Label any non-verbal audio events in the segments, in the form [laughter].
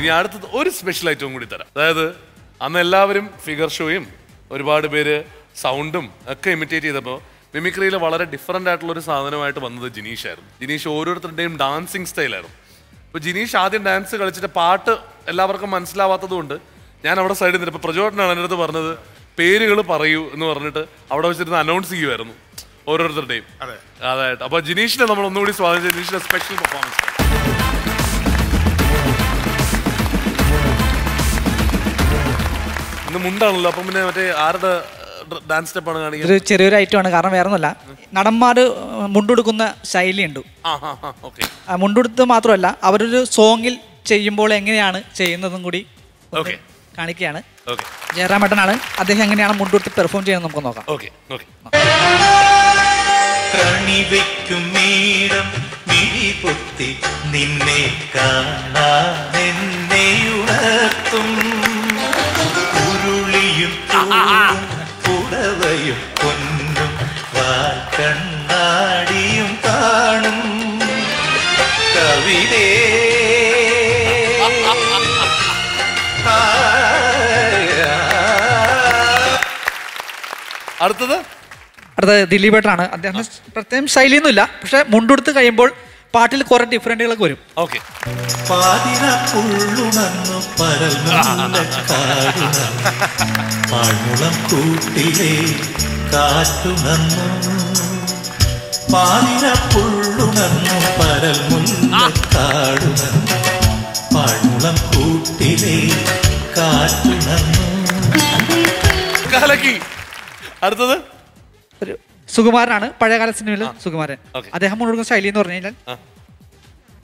ഇനി അടുത്തത് ഒരു സ്പെഷ്യൽ ഐറ്റവും കൂടി തരാം. അതായത് അന്ന് എല്ലാവരും ഫിഗർ ഷോയും ഒരുപാട് പേര് സൗണ്ടും ഒക്കെ ഇമിറ്റേറ്റ് ചെയ്തപ്പോൾ മിമിക്രിയിൽ വളരെ ഡിഫറെന്റ് ആയിട്ടുള്ള ഒരു സാധനമായിട്ട് വന്നത് ജിനീഷ് ആയിരുന്നു. ജിനീഷ് ഓരോരുത്തരുടെയും ഡാൻസിങ് സ്റ്റൈലായിരുന്നു അപ്പോൾ ജിനീഷ് ആദ്യം ഡാൻസ് കളിച്ചിട്ട് പാട്ട് എല്ലാവർക്കും മനസ്സിലാവാത്തത് കൊണ്ട് ഞാൻ അവിടെ സൈഡിൽ നിന്ന് ഇപ്പോൾ പ്രചോദനാണ് എന്റെ അടുത്ത് പറഞ്ഞത് പേരുകൾ പറയൂ എന്ന് പറഞ്ഞിട്ട് അവിടെ വെച്ചിരുന്ന് അനൗൺസ് ചെയ്യുമായിരുന്നു ഓരോരുത്തരുടെയും. അതെ. അതായിട്ട് അപ്പോൾ ജിനീഷിനെ നമ്മൾ ഒന്നുകൂടി സ്വാഗതം ജിനീഷിന്റെ ജിനീഷിന്റെ സ്പെഷ്യൽ പെർഫോമൻസ് ഇന്ന് മുണ്ടാണല്ലോ അപ്പം പിന്നെ മറ്റേ ആരുടെ ഡാൻസ് സ്റ്റെപ്പാണ് കാണിക്കുന്നത്? ഇതൊരു ചെറിയൊരു ഐറ്റം ആണ് കാരണം വേറെ ഒന്നുമല്ല നടന്മാർ മുണ്ടുടുക്കുന്ന ശൈലിയുണ്ട്. ആ ഓക്കെ. മാത്രമല്ല അവരൊരു സോങ്ങിൽ ചെയ്യുമ്പോൾ എങ്ങനെയാണ് ചെയ്യുന്നതും കൂടി ഓക്കെ. കാണിക്കുകയാണ്. ജയറാം ജയറാമേട്ടനാണ് അദ്ദേഹം എങ്ങനെയാണ് മുണ്ടുടുത്ത് പെർഫോം ചെയ്യുന്നത് നമുക്ക് നോക്കാം. Okay okay. കണിവയ്ക്കും മീടം മിഴിപൊത്തി നിന്നെ ഉണർത്തും. പുടവയും പൊന്നും വാക്കണ്ണാടിയും കാണും. കവിതേ അടുത്തത്? അടുത്തത് ദിലീപേട്ടനാണ്. അദ്ദേഹം പ്രത്യേകം ശൈലിയൊന്നുമില്ല. പക്ഷെ മുണ്ടുടുത്ത് കഴിയുമ്പോൾ പാട്ടിൽ കുറെ ഡിഫറന്റുകളൊക്കെ വരും. ഓക്കെ. പാഴ്മുളം കൂട്ടിലെ പാതിര പാഴ്മുളം കൂട്ടിലെ കാറ്റുണർന്നു കാലക്കി. അടുത്തത്? ഒരു സുകുമാരനാണ്. പഴയകാല സിനിമയിൽ സുകുമാരൻ. അദ്ദേഹം മുണ്ടുകൊടുക്കുന്ന ശൈലി എന്ന് പറഞ്ഞു കഴിഞ്ഞാൽ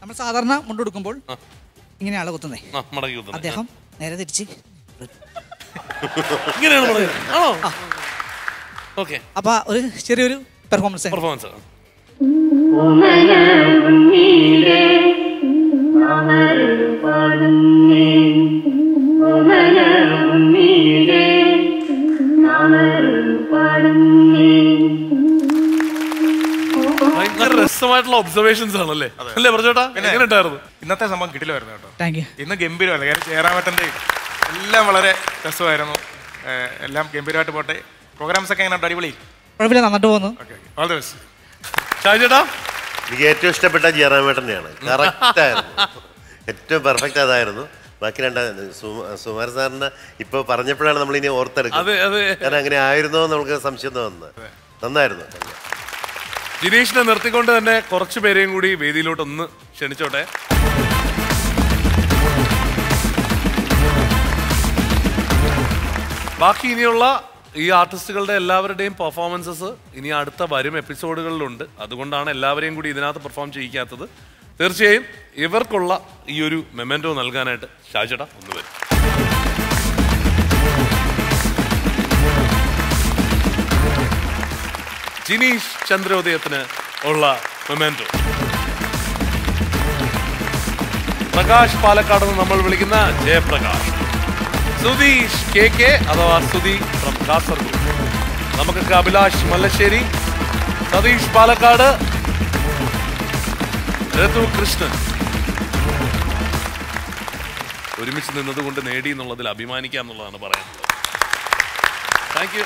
നമ്മൾ സാധാരണ മുണ്ടുകൊടുക്കുമ്പോൾ ആ. ഇങ്ങനെയാണ് കുത്തുന്നത് ആ മടക്കി കുത്തുന്നത്. അദ്ദേഹം നേരെ തിരിച്ച് [laughs] ഇങ്ങനെയാണ് പറയുന്നത് ആണോ? ഓക്കെ. അപ്പൊ ഒരു ചെറിയൊരു പെർഫോമൻസ് പെർഫോമൻസ് പാടുന്നേ രസമായിട്ടുള്ള ഒബ്സർവേഷൻസ് ആണല്ലേ? അല്ലേ പറഞ്ഞോട്ടാ എങ്ങനെ ഉണ്ടായിരുന്നു? ഇന്നത്തെ സംഭവം കിട്ടില്ലായിരുന്നു കേട്ടോ. താങ്ക് യു ഇന്ന് ഗംഭീരമല്ല കാര്യം ചേരാമറ്റന്റെ എല്ലാം വളരെ രസമായിരുന്നു. എല്ലാം ഗംഭീരമായിട്ട് പോട്ടെ. പ്രോഗ്രാംസ് ഒക്കെ എങ്ങനെ അടിപൊളി? കുഴപ്പമില്ല നന്നിട്ട് പോകുന്നു. ഓക്കെ ഓൾ ദ ബെസ്റ്റ് എനിക്ക് ഏറ്റവും ഇഷ്ടപ്പെട്ട ജയറാമേട്ടനെയാണ്. കറക്റ്റ് ആയിരുന്നു. ഏറ്റവും പെർഫെക്റ്റ് അതായിരുന്നു. ബാക്കി രണ്ടാ സുമ- സുമാർ സാറിന് ഇപ്പൊ പറഞ്ഞപ്പോഴാണ് നമ്മൾ ഇനി ഓർത്തെടുക്കുന്നത് കാരണം അങ്ങനെ ആയിരുന്നോ നമുക്ക് സംശയം തോന്നുന്നത്. നന്നായിരുന്നു. ജിനീഷിനെ നിർത്തിക്കൊണ്ട് തന്നെ കുറച്ച് പേരെയും കൂടി വേദിയിലോട്ട് ഒന്ന് ക്ഷണിച്ചോട്ടെ. ബാക്കി ഇനിയുള്ള ഈ ആർട്ടിസ്റ്റുകളുടെ എല്ലാവരുടെയും പെർഫോമൻസസ് ഇനി അടുത്ത വരും എപ്പിസോഡുകളിലുണ്ട് അതുകൊണ്ടാണ് എല്ലാവരെയും കൂടി ഇതിനകത്ത് പെർഫോം ചെയ്യിക്കാത്തത്. തീർച്ചയായും ഇവർക്കുള്ള ഈ ഒരു മെമെന്റോ നൽകാനായിട്ട് ഷാജട ഒന്ന് വരും. ജിനീഷ് ചന്ദ്രോദയത്തിന് ഉള്ള മെമെന്റോ പ്രകാശ് പാലക്കാട് നിന്ന് നമ്മൾ വിളിക്കുന്ന ജയപ്രകാശ്. സുധീഷ് കെ കെ അഥവാ സുധി ഫ്രം കാസർഗോഡ്. നമുക്കൊക്കെ അഭിലാഷ് മല്ലശ്ശേരി സതീഷ് പാലക്കാട് രതു കൃഷ്ണൻ. ഒരുമിച്ച് നിന്നതുകൊണ്ട് നേടി എന്നുള്ളതിൽ അഭിമാനിക്കാം എന്നുള്ളതാണ് പറയാനുള്ളത് താങ്ക് യു